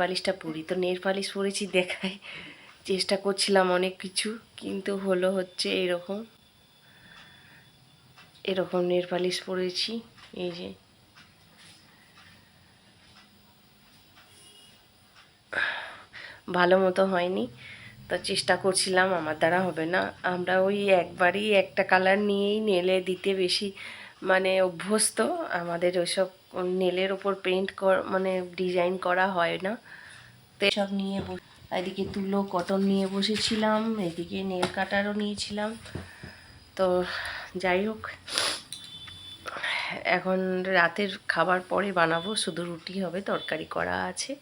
পালিশটা পরি তো nail polish পরেছি দেখাই চেষ্টা করছিলাম অনেক কিছু, কিন্তু হলো হচ্ছে এরকম। এরকম নেল পালিশ পরেছি এই যে। ভালো মতো হয়নি। তো চেষ্টা করছিলাম, আমার দ্বারা হবে না। আমরা ওই একবারই একটা কালার নিয়েই নেলে দিতে বেশি মানে অভ্যস্ত। আমাদের ওইসব নেলের ওপর পেন্ট মানে ডিজাইন করা হয় না। তো সব নিয়ে এদিকে তুলো কটন নিয়ে বসেছিলাম, এদিকে নেল কাটারও নিয়েছিলাম। তো যাই হোক, এখন রাতের খাবার পরে বানাবো, শুধু রুটি হবে, তরকারি করা আছে।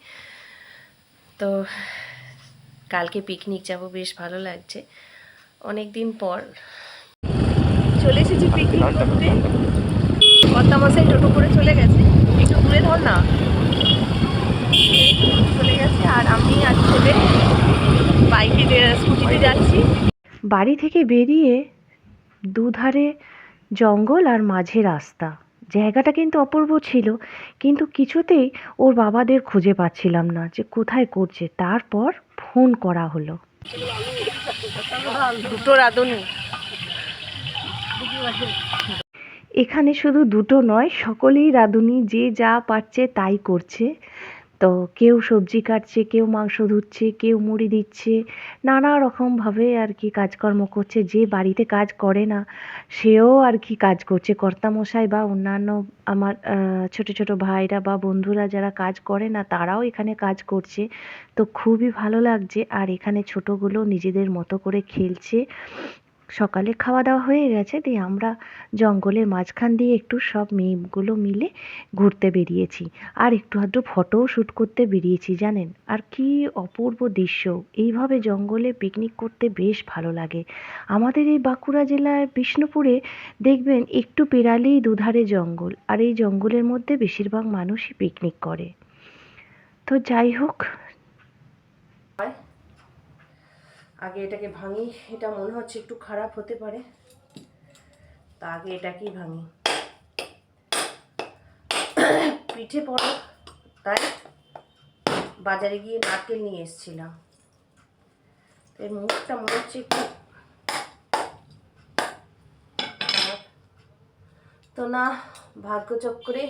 তো কালকে পিকনিক যাব, বেশ ভালো লাগছে। অনেক দিন পর চলে এসেছি পিকনিক করতে। কর্তা মশাই টোটো করে চলে গেছে। একটু দূরে ধর না। চলে গেছে আর আমি আর ছেলে বাইকে স্কুটিতে যাচ্ছি। বাড়ি থেকে বেরিয়ে দুধারে জঙ্গল আর মাঝে রাস্তা। জায়গাটা কিন্তু অপূর্ব ছিল কিন্তু কিছুতেই ওর বাবাদের খুঁজে পাচ্ছিলাম না যে কোথায় করছে। তারপর ফোন করা হলো। দুটো রাঁধুনি। এখানে শুধু দুটো নয়, সকলেই রাঁধুনি, যে যা পারছে তাই করছে। তো কেউ সবজি কাটছে, কেউ মাংস ধুচ্ছে, কেউ মুড়ি দিচ্ছে, নানা রকমভাবে আর কি কাজকর্ম করছে। যে বাড়িতে কাজ করে না, সেও আর কি কাজ করছে। কর্তামশাই বা অন্যান্য আমার ছোট ছোট ভাইরা বা বন্ধুরা যারা কাজ করে না, তারাও এখানে কাজ করছে। তো খুবই ভালো লাগছে। আর এখানে ছোটগুলো নিজেদের মতো করে খেলছে। সকালে খাওয়া দাওয়া হয়ে গেছে, দিয়ে আমরা জঙ্গলের মাঝখান দিয়ে একটু সব মেয়েগুলো মিলে ঘুরতে বেরিয়েছি। আর একটু আধটু ফটোও শ্যুট করতে বেরিয়েছি, জানেন? আর কি অপূর্ব দৃশ্য! এইভাবে জঙ্গলে পিকনিক করতে বেশ ভালো লাগে। আমাদের এই বাঁকুড়া জেলার বিষ্ণুপুরে দেখবেন একটু পেরালেই দুধারে জঙ্গল, আর এই জঙ্গলের মধ্যে বেশিরভাগ মানুষই পিকনিক করে। তো যাই হোক আগে এটাকে ভাঙি, এটা মনে হচ্ছে একটু খারাপ হতে পারে। তা আগে এটাকেই ভাঙি। পিঠে পড়ো, তাই বাজারে গিয়ে নারকেল নিয়ে এসেছিলাম। এর মুখটা মনে হচ্ছে একটু তো না, ভাগ্য ভাগ্যচক্রে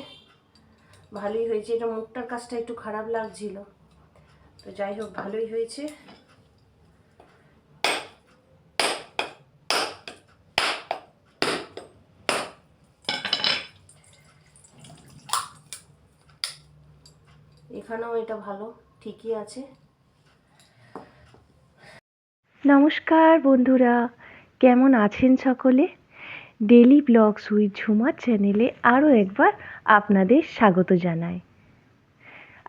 ভালোই হয়েছে। এটা মুখটার কাজটা একটু খারাপ লাগছিল। তো যাই হোক, ভালোই হয়েছে। এখানেও এটা ভালো, ঠিকই আছে। নমস্কার বন্ধুরা, কেমন আছেন সকলে? ডেলি ব্লগস উইথ ঝুমার চ্যানেলে আরও একবার আপনাদের স্বাগত জানাই।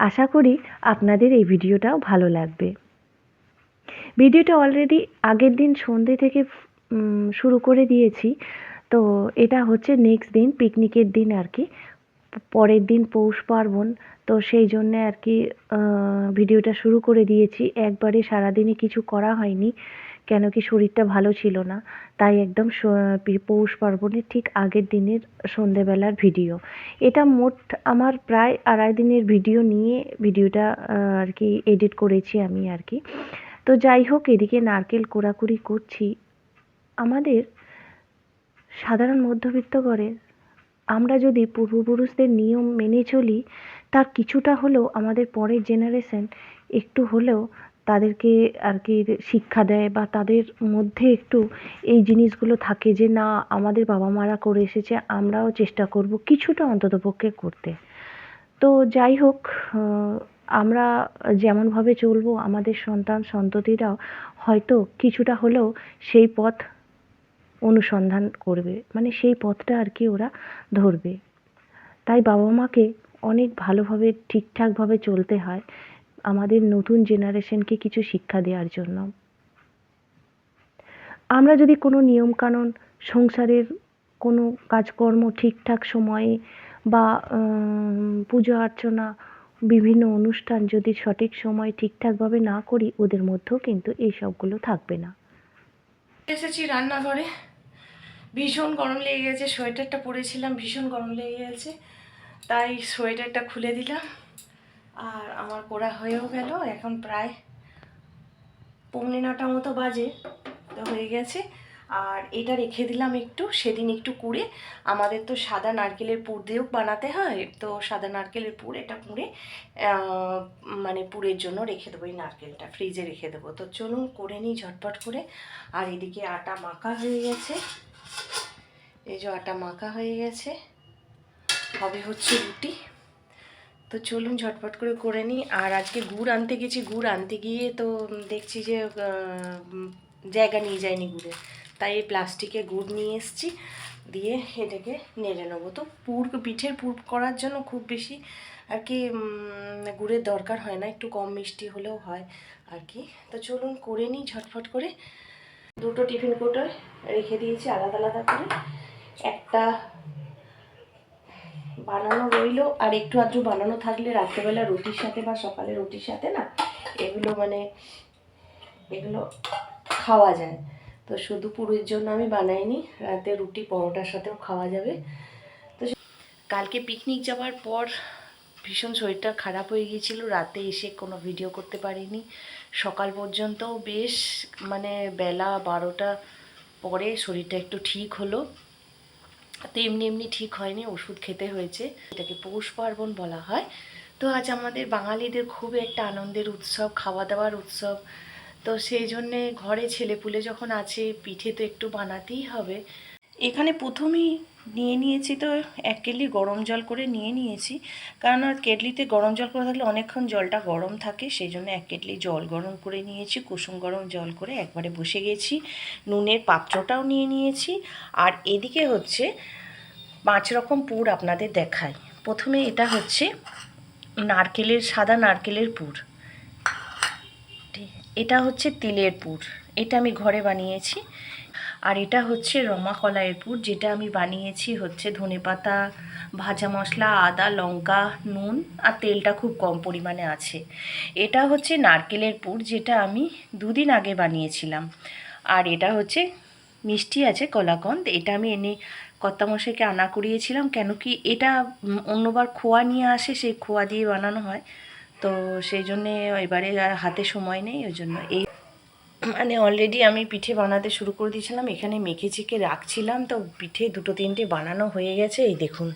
আশা করি আপনাদের এই ভিডিওটাও ভালো লাগবে। ভিডিওটা অলরেডি আগের দিন সন্ধ্যে থেকে শুরু করে দিয়েছি। তো এটা হচ্ছে নেক্সট দিন পিকনিকের দিন আর কি। পরের দিন পৌষ পার্বণ, তো সেই জন্যে আর কি ভিডিওটা শুরু করে দিয়েছি। একবারে সারাদিনে কিছু করা হয়নি, কেন কি শরীরটা ভালো ছিল না। তাই একদম পৌষ পার্বণের ঠিক আগের দিনের সন্ধেবেলার ভিডিও। এটা মোট আমার প্রায় আড়াই দিনের ভিডিও নিয়ে ভিডিওটা আর কি এডিট করেছি আমি আর কি। তো যাই হোক, এদিকে নারকেল কোড়াকুড়ি করছি। আমাদের সাধারণ মধ্যবিত্ত ঘরের আমরা যদি পূর্বপুরুষদের নিয়ম মেনে চলি, তার কিছুটা হলেও আমাদের পরের জেনারেশন একটু হলেও তাদেরকে আর কি শিক্ষা দেয় বা তাদের মধ্যে একটু এই জিনিসগুলো থাকে যে, না, আমাদের বাবা মারা করে এসেছে, আমরাও চেষ্টা করব কিছুটা অন্ততপক্ষে করতে। তো যাই হোক আমরা যেমনভাবে চলবো, আমাদের সন্তান সন্ততিরাও হয়তো কিছুটা হলেও সেই পথ অনুসন্ধান করবে। মানে সেই পথটা আর কি ওরা ধরবে। তাই বাবা মাকে অনেক ভালোভাবে, ঠিকঠাকভাবে চলতে হয় আমাদের নতুন জেনারেশনকে কিছু শিক্ষা দেওয়ার জন্য। আমরা যদি কোনো নিয়মকানুন, সংসারের কোনো কাজকর্ম ঠিকঠাক সময়ে বা পুজো অর্চনা, বিভিন্ন অনুষ্ঠান যদি সঠিক সময়ে ঠিকঠাকভাবে না করি, ওদের মধ্যেও কিন্তু এই সবগুলো থাকবে না। এসেছি রান্নাঘরে। ভীষণ গরম লেগে গেছে সোয়েটারটা পরেছিলাম ভীষণ গরম লেগে গেছে। তাই সোয়েটারটা খুলে দিলাম। আর আমার করা হয়েও গেল এখন প্রায় পৌনে নটা মতো বাজে তো হয়ে গেছে। আর এটা রেখে দিলাম একটু সেদিন একটু কুড়ে। আমাদের তো সাদা নারকেলের পুর দিয়েও বানাতে হয় তো সাদা নারকেলের পুর এটা আহ, মানে পুরের জন্য রেখে দেবো এই নারকেলটা ফ্রিজে রেখে দেবো। তো চলুন করে নিই ঝটপট করে। আর এদিকে আটা মাখা হয়ে গেছে। এই যে আটা মাখা হয়ে গেছে, হবে হচ্ছে রুটি। তো চলুন ঝটপট করে করে নিই। আর আজকে গুড় আনতে গেছি, গুড় আনতে গিয়ে তো দেখছি যে জায়গা নিয়ে যায়নি গুড়ে তাই এই প্লাস্টিকে গুড় নিয়ে এসেছি, দিয়ে এটাকে নেড়ে নেব। তো পুর, পিঠের পুর করার জন্য খুব বেশি আর কি গুড়ের দরকার হয় না, একটু কম মিষ্টি হলেও হয় আর কি। তো চলুন করে নিই ঝটফট করে। দুটো টিফিন কোটোয় রেখে দিয়েছি আলাদা আলাদা করে। একটা বানানো রইল, আর একটু আধটু বানানো থাকলে রাত্রেবেলা রুটির সাথে বা সকালে রুটির সাথে না, এগুলো মানে এগুলো খাওয়া যায়। তো শুধু পুরীর জন্য আমি বানাইনি, রাতে রুটি পরোটার সাথেও খাওয়া যাবে। তো কালকে পিকনিক যাওয়ার পর ভীষণ শরীরটা খারাপ হয়ে গিয়েছিল, রাতে এসে কোনো ভিডিও করতে পারিনি। সকাল পর্যন্ত বেশ মানে বেলা বারোটা পরে শরীরটা একটু ঠিক হলো। তো এমনি এমনি ঠিক হয়নি, ওষুধ খেতে হয়েছে। এটাকে পৌষ পার্বণ বলা হয়। তো আজ আমাদের বাঙালিদের খুব একটা আনন্দের উৎসব খাওয়া দাওয়ার উৎসব। তো সেই জন্যে ঘরে ছেলেপুলে যখন আছে, পিঠে তো একটু বানাতেই হবে। এখানে প্রথমেই নিয়ে নিয়েছি তো, এক কেটলি গরম জল করে নিয়ে নিয়েছি। কারণ আর কেটলিতে গরম জল করে থাকলে অনেকক্ষণ জলটা গরম থাকে সেই জন্য এক কেটলি জল গরম করে নিয়েছি, কুসুম গরম জল করে একবারে বসে গেছি। নুনের পাত্রটাও নিয়ে নিয়েছি। আর এদিকে হচ্ছে পাঁচ রকম পুর আপনাদের দেখাই। প্রথমে এটা হচ্ছে নারকেলের, সাদা নারকেলের পুর। এটা হচ্ছে তিলের পুর। এটা আমি ঘরে বানিয়েছি। আর এটা হচ্ছে রমা কলাইয়ের পুর, যেটা আমি বানিয়েছি হচ্ছে ধনেপাতা ভাজা মশলা, আদা, লঙ্কা, নুন আর তেলটা খুব কম পরিমাণে আছে। এটা হচ্ছে নারকেলের পুর, যেটা আমি দুদিন আগে বানিয়েছিলাম। আর এটা হচ্ছে মিষ্টি আছে কলাকন্দ, এটা আমি এনে কর্তামশাইকে আনা করিয়েছিলাম। কেন কি এটা অন্যবার খোয়া নিয়ে আসে, সেই খোয়া দিয়ে বানানো হয়। তো সেই জন্যে এবারে হাতে সময় নেই, ওই জন্য এই মানে অলরেডি আমি পিঠে বানাতে শুরু করে দিয়েছিলাম, এখানে মেখে চেখে রাখছিলাম, তো পিঠে দুটো তিনটে বানানো হয়ে গেছে, এই দেখুন।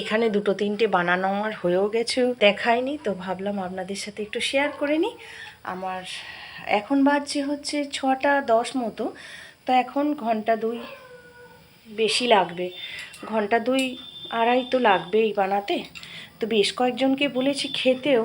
এখানে দুটো তিনটে বানানো আমার হয়েও গেছে, দেখায়নি, তো ভাবলাম আপনাদের সাথে একটু শেয়ার করে নিই। আমার এখন বাজছে হচ্ছে ছটা দশ মতো, তো এখন ঘণ্টা দুই বেশি লাগবে। ঘণ্টা দুই আড়াই তো লাগবেই বানাতে। তো বেশ কয়েকজনকে বলেছি খেতেও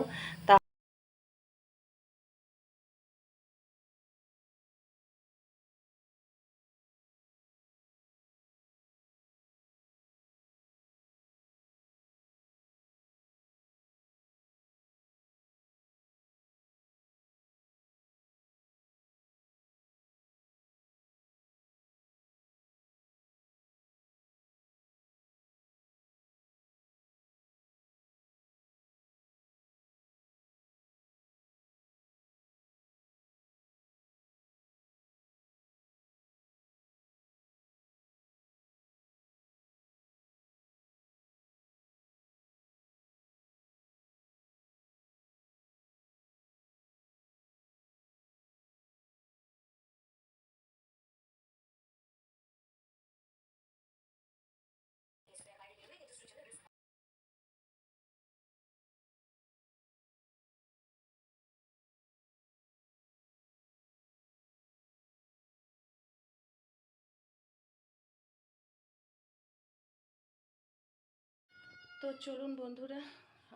তা চলুন বন্ধুরা,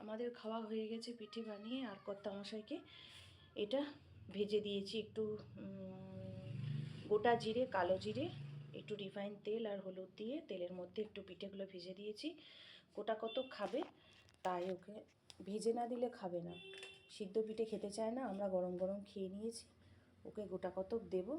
আমাদের খাওয়া হয়ে গেছে পিঠে বানিয়ে আর কর্তামশাইকে এটা ভেজে দিয়েছি একটু গোটা জিরে, কালো জিরে, একটু রিফাইন তেল আর হলুদ দিয়ে তেলের মধ্যে একটু পিঠেগুলো ভেজে দিয়েছি। গোটা কত খাবে তাই ওকে ভেজে না দিলে খাবে না। সিদ্ধ পিঠে খেতে চায় না, আমরা গরম গরম খেয়ে নিয়েছি, ওকে গোটা কতক দেবো?